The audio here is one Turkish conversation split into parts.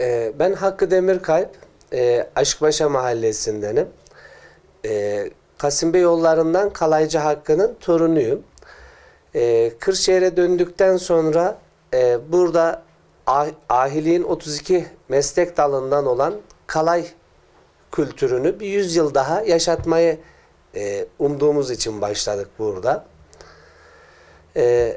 Ee, ben Hakkı Demirkalp, e, Aşkbaşa mahallesindenim. E, Kasım yollarından Kalaycı Hakkı'nın torunuyum. E, Kırşehir'e döndükten sonra e, burada ah- ahiliğin 32 meslek dalından olan kalay kültürünü bir yüzyıl daha yaşatmayı e, umduğumuz için başladık burada. E,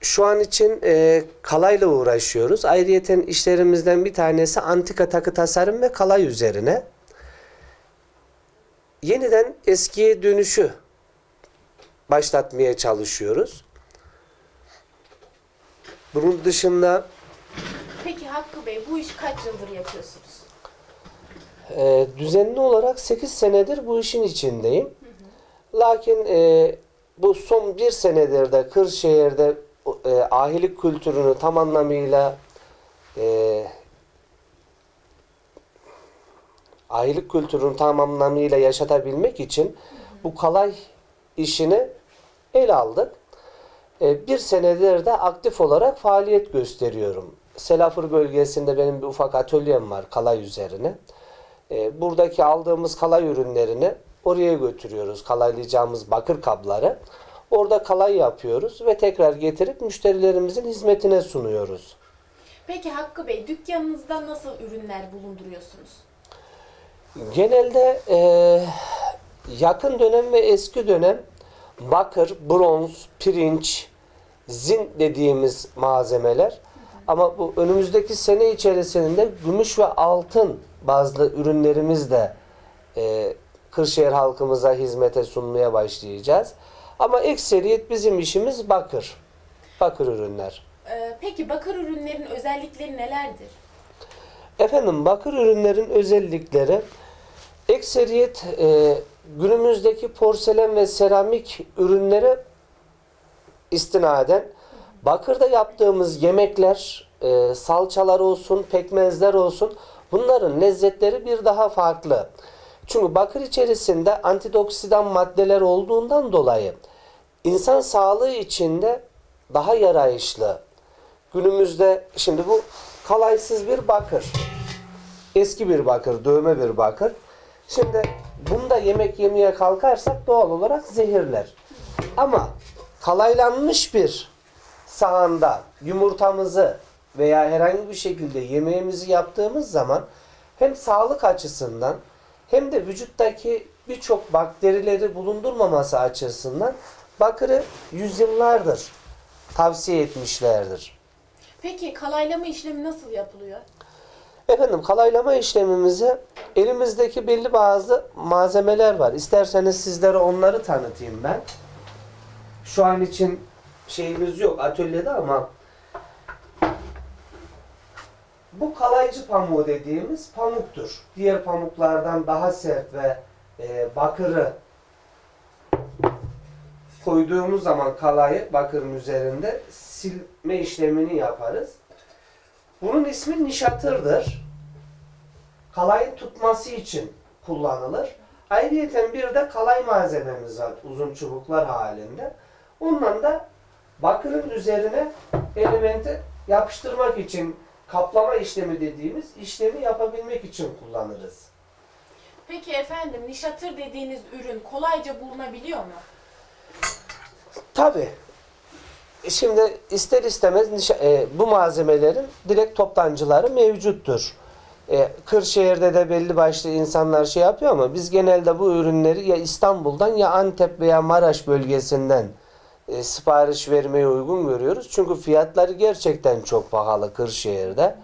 şu an için e, kalayla uğraşıyoruz. Ayrıyeten işlerimizden bir tanesi antika takı tasarım ve kalay üzerine. Yeniden eskiye dönüşü başlatmaya çalışıyoruz. Bunun dışında Peki Hakkı Bey bu işi kaç yıldır yapıyorsunuz? e, düzenli olarak 8 senedir bu işin içindeyim. Lakin e, bu son bir senedir de Kırşehir'de e, ahilik kültürünü tam anlamıyla e, ahilik kültürünü tam anlamıyla yaşatabilmek için bu kalay işini el aldık. E, bir senedir de aktif olarak faaliyet gösteriyorum. Selafır bölgesinde benim bir ufak atölyem var kalay üzerine. E, buradaki aldığımız kalay ürünlerini oraya götürüyoruz. Kalaylayacağımız bakır kabları. Orada kalay yapıyoruz ve tekrar getirip müşterilerimizin hizmetine sunuyoruz. Peki Hakkı Bey dükkanınızda nasıl ürünler bulunduruyorsunuz? Genelde e, yakın dönem ve eski dönem bakır, bronz, pirinç, zin dediğimiz malzemeler. Ama bu önümüzdeki sene içerisinde gümüş ve altın bazlı ürünlerimiz de e, Kırşehir halkımıza hizmete sunmaya başlayacağız. Ama ekseriyet bizim işimiz bakır. Bakır ürünler. Ee, peki bakır ürünlerin özellikleri nelerdir? Efendim bakır ürünlerin özellikleri ekseriyet e, günümüzdeki porselen ve seramik ürünlere istinaden bakırda yaptığımız yemekler, e, salçalar olsun, pekmezler olsun bunların lezzetleri bir daha farklı. Çünkü bakır içerisinde antioksidan maddeler olduğundan dolayı insan sağlığı içinde daha yarayışlı. Günümüzde şimdi bu kalaysız bir bakır. Eski bir bakır, dövme bir bakır. Şimdi bunda yemek yemeye kalkarsak doğal olarak zehirler. Ama kalaylanmış bir sahanda yumurtamızı veya herhangi bir şekilde yemeğimizi yaptığımız zaman hem sağlık açısından hem de vücuttaki birçok bakterileri bulundurmaması açısından bakırı yüzyıllardır tavsiye etmişlerdir. Peki kalaylama işlemi nasıl yapılıyor? Efendim kalaylama işlemimize elimizdeki belli bazı malzemeler var. İsterseniz sizlere onları tanıtayım ben. Şu an için şeyimiz yok atölyede ama bu kalaycı pamuğu dediğimiz pamuktur. Diğer pamuklardan daha sert ve e, bakırı koyduğumuz zaman kalayı bakırın üzerinde silme işlemini yaparız. Bunun ismi nişatırdır. Kalayın tutması için kullanılır. Ayrıyeten bir de kalay malzememiz var uzun çubuklar halinde. Ondan da bakırın üzerine elementi yapıştırmak için kaplama işlemi dediğimiz işlemi yapabilmek için kullanırız. Peki efendim nişatır dediğiniz ürün kolayca bulunabiliyor mu? Tabi. Şimdi ister istemez nişa- e, bu malzemelerin direkt toptancıları mevcuttur. E, Kırşehir'de de belli başlı insanlar şey yapıyor ama biz genelde bu ürünleri ya İstanbul'dan ya Antep veya Maraş bölgesinden e, sipariş vermeye uygun görüyoruz. Çünkü fiyatları gerçekten çok pahalı Kırşehir'de.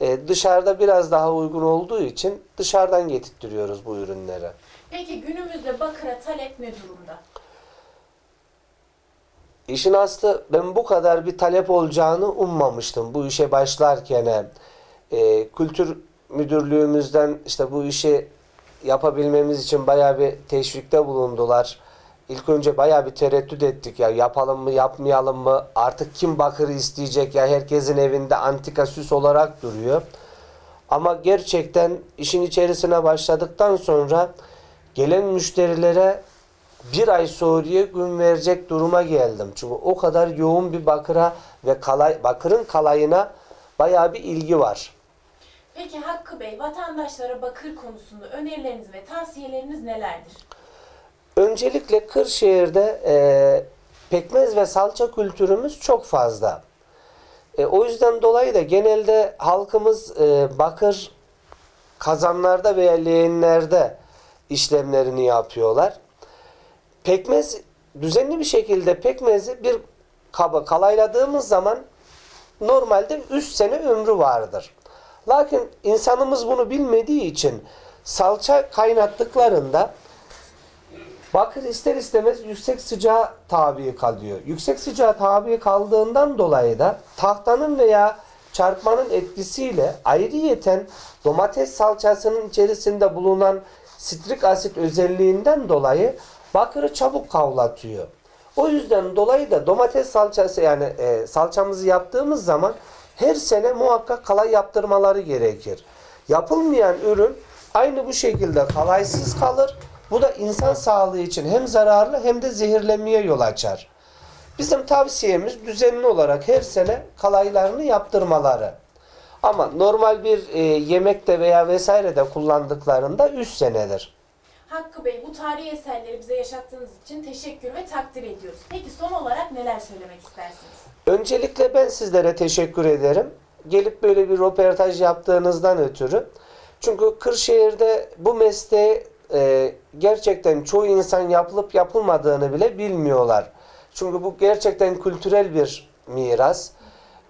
E, dışarıda biraz daha uygun olduğu için dışarıdan getirtiyoruz bu ürünleri. Peki günümüzde bakıra talep ne durumda? İşin aslı ben bu kadar bir talep olacağını ummamıştım bu işe başlarken. E, kültür müdürlüğümüzden işte bu işi yapabilmemiz için bayağı bir teşvikte bulundular. İlk önce bayağı bir tereddüt ettik ya yapalım mı yapmayalım mı artık kim bakırı isteyecek ya herkesin evinde antika süs olarak duruyor. Ama gerçekten işin içerisine başladıktan sonra gelen müşterilere bir ay sonraya gün verecek duruma geldim. Çünkü o kadar yoğun bir bakıra ve kalay, bakırın kalayına bayağı bir ilgi var. Peki Hakkı Bey, vatandaşlara bakır konusunda önerileriniz ve tavsiyeleriniz nelerdir? Öncelikle Kırşehir'de e, pekmez ve salça kültürümüz çok fazla. E, o yüzden dolayı da genelde halkımız e, bakır kazanlarda veya leğenlerde işlemlerini yapıyorlar. Pekmez düzenli bir şekilde pekmezi bir kaba kalayladığımız zaman normalde 3 sene ömrü vardır. Lakin insanımız bunu bilmediği için salça kaynattıklarında Bakır ister istemez yüksek sıcağa tabi kalıyor. Yüksek sıcağa tabi kaldığından dolayı da tahtanın veya çarpmanın etkisiyle ayrıyeten domates salçasının içerisinde bulunan sitrik asit özelliğinden dolayı bakırı çabuk kavlatıyor. O yüzden dolayı da domates salçası yani e, salçamızı yaptığımız zaman her sene muhakkak kalay yaptırmaları gerekir. Yapılmayan ürün aynı bu şekilde kalaysız kalır. Bu da insan sağlığı için hem zararlı hem de zehirlenmeye yol açar. Bizim tavsiyemiz düzenli olarak her sene kalaylarını yaptırmaları. Ama normal bir e, yemekte veya vesairede kullandıklarında 3 senedir. Hakkı Bey, bu tarihi eserleri bize yaşattığınız için teşekkür ve takdir ediyoruz. Peki son olarak neler söylemek istersiniz? Öncelikle ben sizlere teşekkür ederim. Gelip böyle bir röportaj yaptığınızdan ötürü. Çünkü Kırşehir'de bu mesleği e, gerçekten çoğu insan yapılıp yapılmadığını bile bilmiyorlar. Çünkü bu gerçekten kültürel bir miras.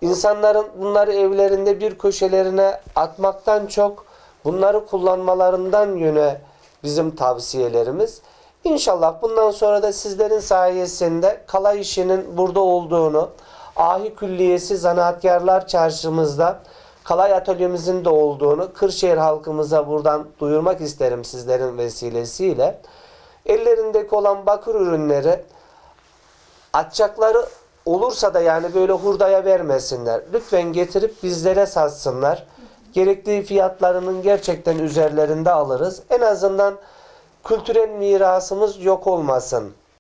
İnsanların bunları evlerinde bir köşelerine atmaktan çok bunları kullanmalarından yöne bizim tavsiyelerimiz. İnşallah bundan sonra da sizlerin sayesinde kalay işinin burada olduğunu, Ahi Külliyesi Zanaatkarlar Çarşımızda kalay atölyemizin de olduğunu Kırşehir halkımıza buradan duyurmak isterim sizlerin vesilesiyle. Ellerindeki olan bakır ürünleri atacakları olursa da yani böyle hurdaya vermesinler. Lütfen getirip bizlere satsınlar. Gerektiği fiyatlarının gerçekten üzerlerinde alırız. En azından kültürel mirasımız yok olmasın.